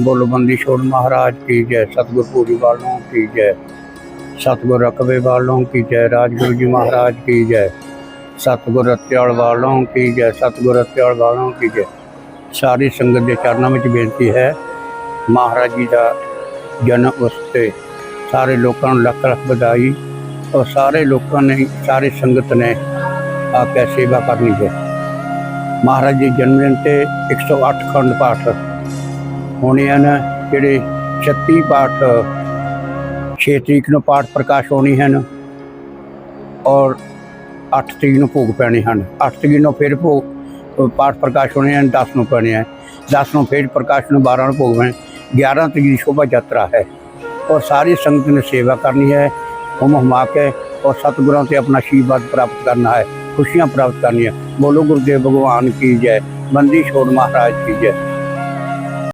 ਬੋਲੋ ਬੰਦੀ ਛੋੜ ਮਹਾਰਾਜ ਕੀ ਜੈ, ਸਤਿਗੁਰ ਪੂਰੀ ਵਾਲੋਂ ਕੀ ਜੈ, ਸਤਿਗੁਰ ਰਕਬੇ ਵਾਲੋਂ ਕੀ ਜੈ, ਰਾਜਗੁਰੂ ਜੀ ਮਹਾਰਾਜ ਕੀ ਜੈ, ਸਤਿਗੁਰ ਰਤਿਆਲ ਵਾਲੋਂ ਕੀ ਜੈ, ਸਤਿਗੁਰ ਰਤਿਆਲ ਵਾਲੋਂ ਕੀ ਜੈ। ਸਾਰੀ ਸੰਗਤ ਦੇ ਚਰਨਾਂ ਵਿੱਚ ਬੇਨਤੀ ਹੈ, ਮਹਾਰਾਜ ਜੀ ਦਾ ਜਨਮ ਉਸਤੇ ਸਾਰੇ ਲੋਕਾਂ ਨੂੰ ਲੱਖ ਲੱਖ ਵਧਾਈ ਔਰ ਸਾਰੇ ਲੋਕਾਂ ਨੇ, ਸਾਰੇ ਸੰਗਤ ਨੇ ਆ ਕੇ ਸੇਵਾ ਕਰਨੀ ਹੈ। ਮਹਾਰਾਜ ਜੀ ਜਨਮ ਦਿਨ ਤੇ 108 ਖੰਡ ਪਾਠ ਹੋਣੇ ਹਨ, ਜਿਹੜੇ 36 ਪਾਠ 6 ਤਰੀਕ ਨੂੰ ਪਾਠ ਪ੍ਰਕਾਸ਼ ਹੋਣੀ ਹਨ ਔਰ 8 ਤਰੀਕ ਨੂੰ ਭੋਗ ਪੈਣੇ ਹਨ। 8 ਤਰੀਕ ਨੂੰ ਫਿਰ ਭੋਗ ਪਾਠ ਪ੍ਰਕਾਸ਼ ਹੋਣੇ ਹਨ 10 ਨੂੰ ਪੈਣੇ ਹਨ। 10 ਨੂੰ ਫਿਰ ਪ੍ਰਕਾਸ਼ ਨੂੰ 12 ਨੂੰ ਭੋਗ ਪੈਣੇ 11 ਤਰੀਕ ਦੀ ਸ਼ੋਭਾ ਯਾਤਰਾ ਹੈ ਔਰ ਸਾਰੀ ਸੰਗਤ ਨੇ ਸੇਵਾ ਕਰਨੀ ਹੈ ਹੁਮ ਹੁਮਾ ਕੇ ਔਰ ਸਤਿਗੁਰਾਂ ਤੇ ਆਪਣਾ ਆਸ਼ੀਰਵਾਦ ਪ੍ਰਾਪਤ ਕਰਨਾ ਹੈ, ਖੁਸ਼ੀਆਂ ਪ੍ਰਾਪਤ ਕਰਨੀਆਂ। ਬੋਲੋ ਗੁਰਦੇਵ ਭਗਵਾਨ ਕੀ ਜੈ, ਬੰਦੀ ਛੋੜ ਮਹਾਰਾਜ ਕੀ ਜੈ।